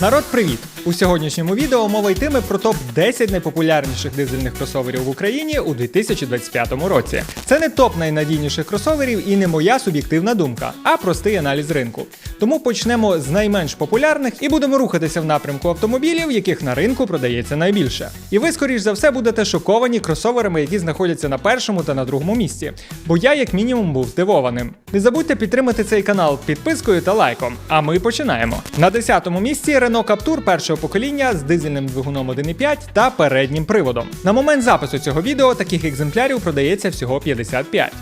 Народ, привіт! У сьогоднішньому відео мова йтиме про топ 10 найпопулярніших дизельних кросоверів в Україні у 2025 році. Це не топ найнадійніших кросоверів і не моя суб'єктивна думка, а простий аналіз ринку. Тому почнемо з найменш популярних і будемо рухатися в напрямку автомобілів, яких на ринку продається найбільше. І ви, скоріш за все, будете шоковані кросоверами, які знаходяться на першому та на другому місці. Бо я, як мінімум, був здивованим. Не забудьте підтримати цей канал підпискою та лайком. А ми починаємо. На 10-му місці Renault Captur першого покоління з дизельним двигуном 1.5 та переднім приводом. На момент запису цього відео таких екземплярів продається всього 55.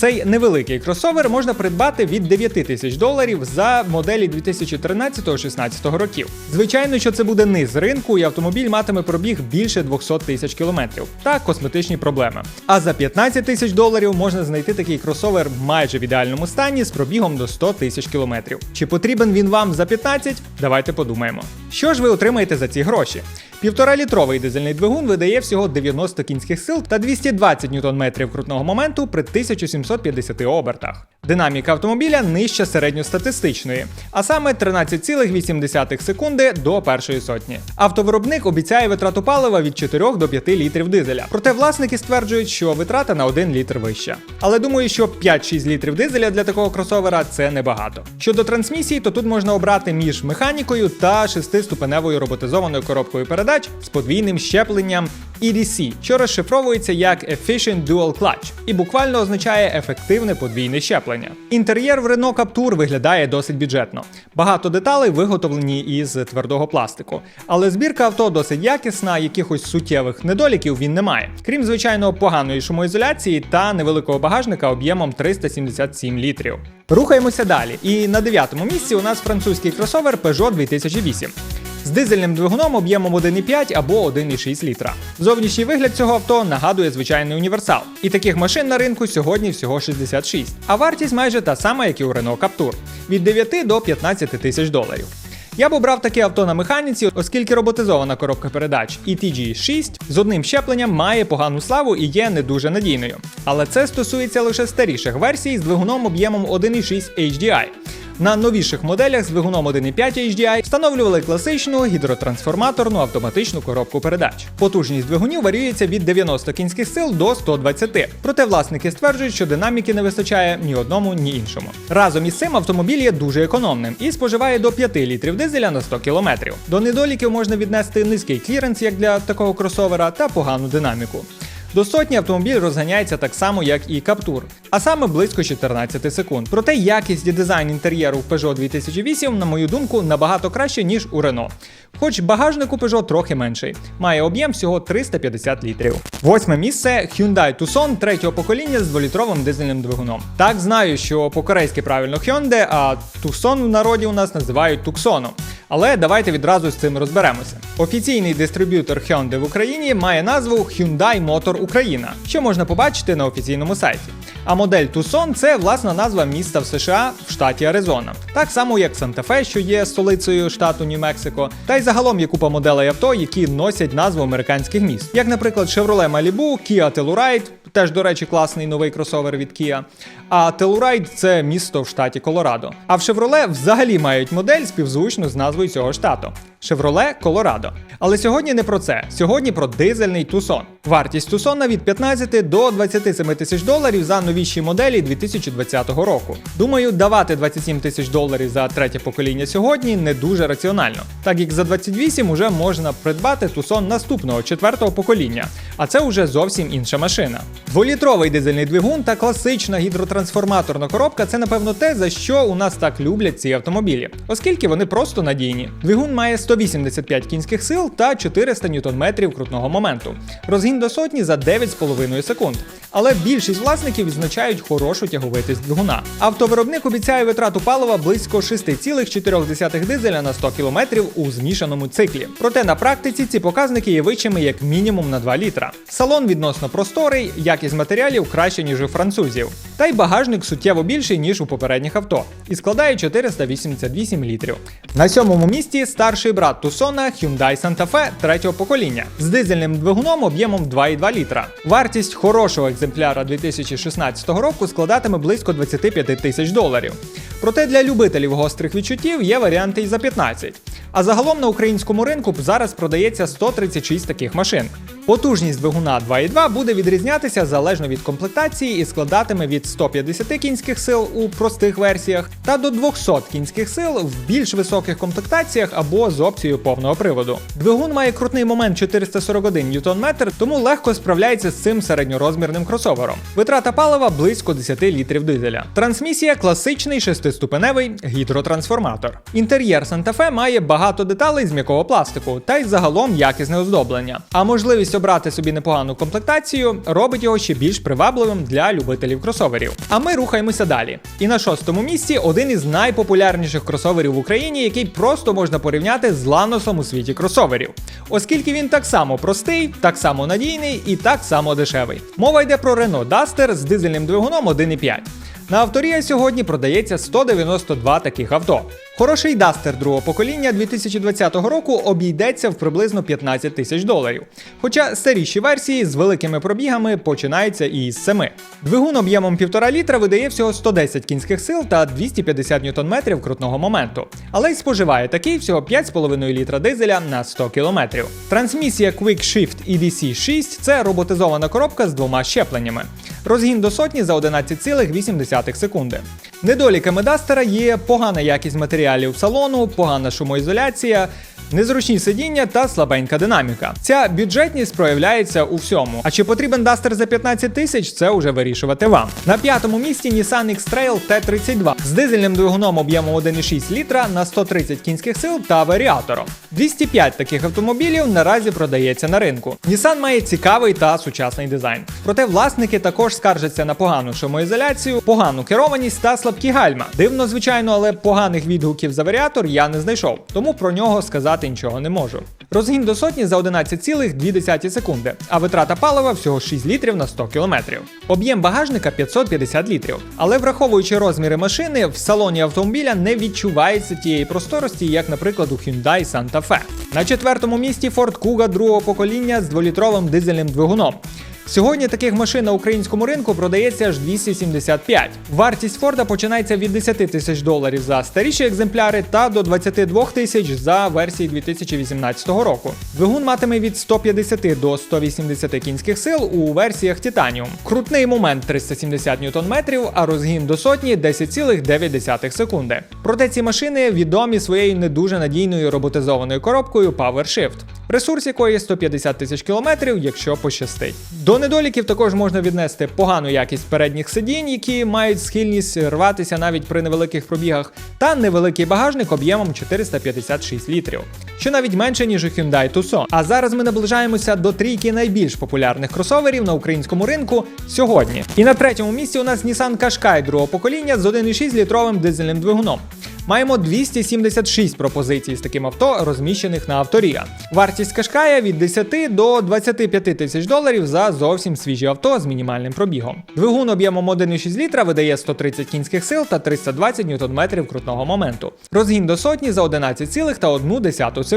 Цей невеликий кросовер можна придбати від 9 тисяч доларів за моделі 2013-16 років. Звичайно, що це буде низ ринку, і автомобіль матиме пробіг більше 200 тисяч кілометрів та косметичні проблеми. А за 15 тисяч доларів можна знайти такий кросовер майже в ідеальному стані з пробігом до 100 тисяч кілометрів. Чи потрібен він вам за 15? Давайте подумаємо. Що ж ви отримаєте за ці гроші? Півторалітровий дизельний двигун видає всього 90 кінських сил та 220 ньютон-метрів крутного моменту при 1750 обертах. Динаміка автомобіля нижча середньостатистичної, а саме 13,8 секунди до першої сотні. Автовиробник обіцяє витрату палива від 4 до 5 літрів дизеля. Проте власники стверджують, що витрата на 1 літр вища. Але думаю, що 5-6 літрів дизеля для такого кросовера це небагато. Щодо трансмісії, то тут можна обрати між механікою та шестиступеневою роботизованою коробкою передач з подвійним щепленням EDC, що розшифровується як Efficient Dual Clutch і буквально означає ефективне подвійне щеплення. Інтер'єр в Renault Captur виглядає досить бюджетно. Багато деталей виготовлені із твердого пластику. Але збірка авто досить якісна, якихось суттєвих недоліків він не має. Крім звичайно поганої шумоізоляції та невеликого багажника об'ємом 377 літрів. Рухаємося далі. І на дев'ятому місці у нас французький кросовер Peugeot 2008 з дизельним двигуном об'ємом 1,5 або 1,6 літра. Зовнішній вигляд цього авто нагадує звичайний універсал. І таких машин на ринку сьогодні всього 66. А вартість майже та сама, як і у Renault Captur – від 9 до 15 тисяч доларів. Я б обрав таке авто на механіці, оскільки роботизована коробка передач ETG 6 з одним щепленням має погану славу і є не дуже надійною. Але це стосується лише старіших версій з двигуном об'ємом 1,6 HDI. На новіших моделях з двигуном 1.5 HDI встановлювали класичну гідротрансформаторну автоматичну коробку передач. Потужність двигунів варіюється від 90 кінських сил до 120. Проте власники стверджують, що динаміки не вистачає ні одному, ні іншому. Разом із цим автомобіль є дуже економним і споживає до 5 літрів дизеля на 100 км. До недоліків можна віднести низький кліренс, як для такого кросовера, та погану динаміку. До сотні автомобіль розганяється так само, як і Captur, а саме близько 14 секунд. Проте якість і дизайн інтер'єру в Peugeot 2008, на мою думку, набагато краще, ніж у Renault. Хоч багажник у Peugeot трохи менший, має об'єм всього 350 літрів. Восьме місце Hyundai Tucson третього покоління з дволітровим дизельним двигуном. Так знаю, що по-корейськи правильно Hyundai, а Tucson в народі у нас називають Tucsoном. Але давайте відразу з цим розберемося. Офіційний дистриб'ютор Hyundai в Україні має назву Hyundai Motor Україна, що можна побачити на офіційному сайті. А модель Tucson – це власна назва міста в США в штаті Аризона, так само як Санта-Фе, що є столицею штату Нью-Мексико, та й загалом є купа моделей авто, які носять назву американських міст, як, наприклад, Chevrolet Malibu, Kia Telluride, Теж, до речі, класний новий кросовер від Kia. А Telluride – це місто в штаті Колорадо. А в Chevrolet взагалі мають модель співзвучну з назвою цього штату. Chevrolet Colorado. Але сьогодні не про це. Сьогодні про дизельний Tucson. Вартість Tucson від 15 до 27 тисяч доларів за новіші моделі 2020 року. Думаю, давати 27 тисяч доларів за третє покоління сьогодні не дуже раціонально, так як за 28 уже можна придбати Tucson наступного четвертого покоління, а це вже зовсім інша машина. Дволітровий дизельний двигун та класична гідротрансформаторна коробка це, напевно, те, за що у нас так люблять ці автомобілі, оскільки вони просто надійні. Двигун має 185 кінських сил та 400 ньютон-метрів крутного моменту. Розгін до сотні за 9,5 секунд. Але більшість власників відзначають хорошу тяговитість двигуна. Автовиробник обіцяє витрату палива близько 6,4 дизеля на 100 км у змішаному циклі. Проте на практиці ці показники є вищими як мінімум на 2 літра. Салон відносно просторий, якість матеріалів краще, ніж у французів. Та й багажник суттєво більший, ніж у попередніх авто, і складає 488 літрів. На сьомому місці старший брат Тусона Hyundai Santa Fe третього покоління з дизельним двигуном об'ємом 2,2 літра. Вартість хорошого екземпляра 2016 року складатиме близько 25 тисяч доларів. Проте для любителів гострих відчуттів є варіанти і за 15. А загалом на українському ринку зараз продається 136 таких машин. Потужність двигуна 2.2 буде відрізнятися залежно від комплектації і складатиме від 150 кінських сил у простих версіях та до 200 кінських сил в більш високих комплектаціях або з опцією повного приводу. Двигун має крутний момент 441 Нм, тому легко справляється з цим середньорозмірним кросовером. Витрата палива близько 10 літрів дизеля. Трансмісія класичний шестиступеневий гідротрансформатор. Інтер'єр Fe має багато деталей з м'якого пластику та й загалом якісне оздоблення. А можливість обрати собі непогану комплектацію робить його ще більш привабливим для любителів кросоверів. А ми рухаємося далі. І на шостому місці один із найпопулярніших кросоверів в Україні, який просто можна порівняти з ланосом у світі кросоверів, оскільки він так само простий, так само надійний і так само дешевий. Мова йде про Renault Duster з дизельним двигуном 1.5. На авторія сьогодні продається 192 таких авто. Хороший Duster другого покоління 2020 року обійдеться в приблизно 15 тисяч доларів. Хоча старіші версії з великими пробігами починаються і із 7. Двигун об'ємом 1,5 літра видає всього 110 кінських сил та 250 ньютон-метрів крутного моменту, але й споживає такий всього 5,5 літра дизеля на 100 км. Трансмісія Quick Shift EDC 6 це роботизована коробка з двома щепленнями. Розгін до сотні за 11,8 секунди. Недоліками Дастера є погана якість матеріалів салону, погана шумоізоляція, незручні сидіння та слабенька динаміка. Ця бюджетність проявляється у всьому. А чи потрібен Duster за 15 тисяч, це вже вирішувати вам. На п'ятому місці Nissan X-Trail T32 з дизельним двигуном об'ємом 1,6 літра на 130 кінських сил та варіатором. 205 таких автомобілів наразі продається на ринку. Nissan має цікавий та сучасний дизайн. Проте власники також скаржаться на погану шумоізоляцію, погану керованість та слабкі гальма. Дивно, звичайно, але поганих відгуків за варіатор я не знайшов, тому про нього сказати нічого не можу. Розгін до сотні за 11,2 секунди, а витрата палива всього 6 літрів на 100 км. Об'єм багажника 550 літрів. Але враховуючи розміри машини, в салоні автомобіля не відчувається тієї просторості, як, наприклад, у Hyundai Santa Fe. На четвертому місці Ford Kuga другого покоління з 2-літровим дизельним двигуном. Сьогодні таких машин на українському ринку продається аж 275. Вартість Форда починається від 10 тисяч доларів за старіші екземпляри та до 22 тисяч за версії 2018 року. Двигун матиме від 150 до 180 кінських сил у версіях Titanium. Крутний момент 370 Нм, а розгін до сотні 10,9 секунди. Проте ці машини відомі своєю не дуже надійною роботизованою коробкою PowerShift ресурс якої 150 тисяч кілометрів, якщо пощастить. До недоліків також можна віднести погану якість передніх сидінь, які мають схильність рватися навіть при невеликих пробігах, та невеликий багажник об'ємом 456 літрів, що навіть менше ніж у Hyundai Tucson. А зараз ми наближаємося до трійки найбільш популярних кросоверів на українському ринку сьогодні. І на третьому місці у нас Nissan Qashqai другого покоління з 1,6 літровим дизельним двигуном. Маємо 276 пропозицій з таким авто, розміщених на авторія. Вартість кашкая від 10 до 25 тисяч доларів за зовсім свіжі авто з мінімальним пробігом. Двигун об'ємом 1,6 літра видає 130 кінських сил та 320 ньютон-метрів крутного моменту. Розгін до сотні за 11,1 секунди.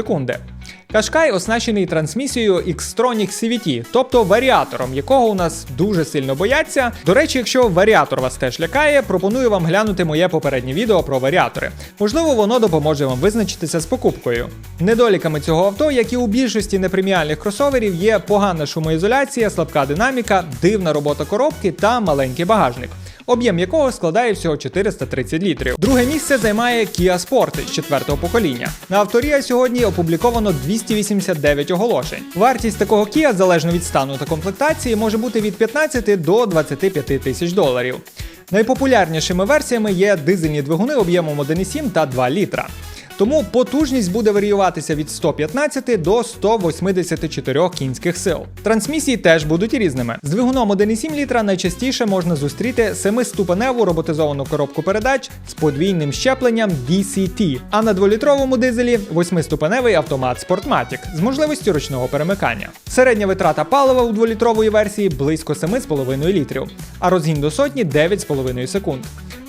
Кашкай оснащений трансмісією Xtronic CVT, тобто варіатором, якого у нас дуже сильно бояться. До речі, якщо варіатор вас теж лякає, пропоную вам глянути моє попереднє відео про варіатори. Можливо, воно допоможе вам визначитися з покупкою. Недоліками цього авто, як і у більшості непреміальних кросоверів, є погана шумоізоляція, слабка динаміка, дивна робота коробки та маленький багажник. Об'єм якого складає всього 430 літрів. Друге місце займає Kia з четвертого покоління. На авторія сьогодні опубліковано 289 оголошень. Вартість такого Kia, залежно від стану та комплектації, може бути від 15 до 25 тисяч доларів. Найпопулярнішими версіями є дизельні двигуни об'ємом 1,7 та 2 літра. Тому потужність буде варіюватися від 115 до 184 кінських сил. Трансмісії теж будуть різними. З двигуном 1,7 літра найчастіше можна зустріти 7-ступеневу роботизовану коробку передач з подвійним щепленням DCT, а на 2-літровому дизелі 8-ступеневий автомат Sportmatic з можливістю ручного перемикання. Середня витрата палива у 2-літрової версії близько 7,5 літрів, а розгін до сотні 9,5 секунд.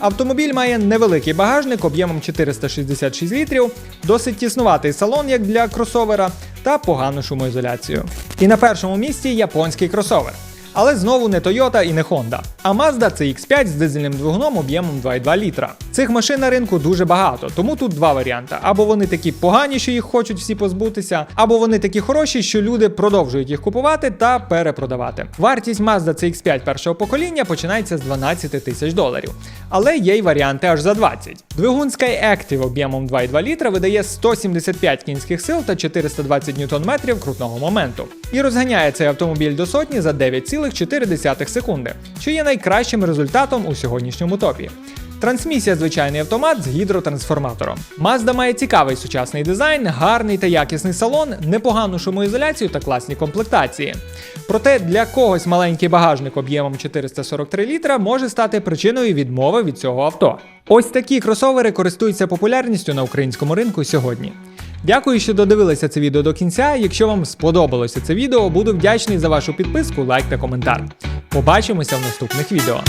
Автомобіль має невеликий багажник об'ємом 466 літрів, досить тіснуватий салон, як для кросовера, та погану шумоізоляцію. І на першому місці японський кросовер. Але знову не Toyota і не Honda. А Mazda CX5 з дизельним двигуном об'ємом 2,2 літра. Цих машин на ринку дуже багато, тому тут два варіанти: або вони такі погані, що їх хочуть всі позбутися, або вони такі хороші, що люди продовжують їх купувати та перепродавати. Вартість Mazda CX5 першого покоління починається з 12 тисяч доларів. Але є й варіанти аж за 20. Двигун SkyActiv об'ємом 2,2 літра видає 175 кінських сил та 420 ньютон-метрів крутного моменту. І розганяє цей автомобіль до сотні за 9,4 секунди, що є найкращим результатом у сьогоднішньому топі. Трансмісія звичайний автомат з гідротрансформатором. Mazda має цікавий сучасний дизайн, гарний та якісний салон, непогану шумоізоляцію та класні комплектації. Проте для когось маленький багажник об'ємом 443 літра може стати причиною відмови від цього авто. Ось такі кросовери користуються популярністю на українському ринку сьогодні. Дякую, що додивилися це відео до кінця. Якщо вам сподобалося це відео, буду вдячний за вашу підписку, лайк та коментар. Побачимося в наступних відео.